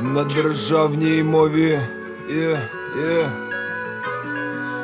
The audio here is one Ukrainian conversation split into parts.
На державній мові. Yeah, є.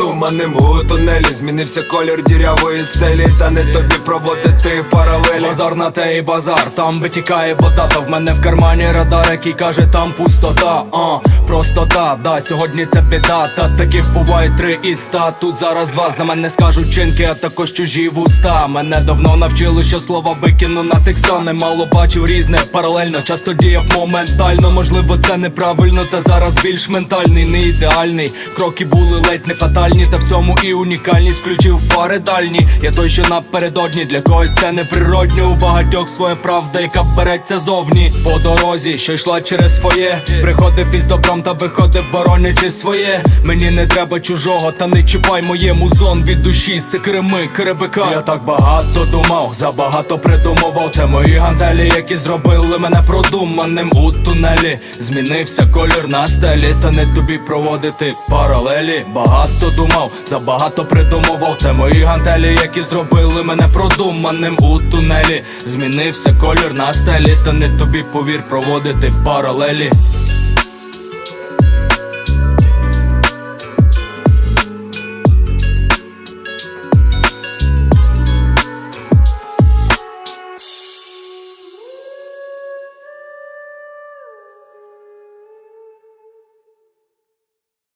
У тунелі змінився колір дірявої стелі. Та не тобі проводити паралелі. Базар на те і базар, там витікає вода, та в мене в кармані радар, який каже, там пустота, а простота, да, сьогодні це біда, та таких буває три із ста. Тут зараз два за мене скажуть чинки, а також чужі вуста. Мене давно навчили, що слова викину на текста Немало бачив різне, паралельно, часто діяв моментально. Можливо, це неправильно, та зараз більш ментальний, не ідеальний. Кроки були ледь не фатальні, та в цьому і унікальність включив фари дальні. Я той, що напередодні, для когось це неприродньо. У багатьох своя правда, яка береться зовні. По дорозі, що йшла через своє. Приходив із добром та виходив, боронячи своє. Мені не треба чужого, та не чіпай моєму зон від душі, секреми, керебика. Я так багато думав, забагато придумував. Це мої гантелі, які зробили мене продуманим у тунелі. Змінився колір на стелі, та не тобі проводити паралелі. Багато думав, забагато придумував. Це мої гантелі, які зробили мене продуманим у тунелі. Змінився колір на стелі, та не тобі повір проводити паралелі.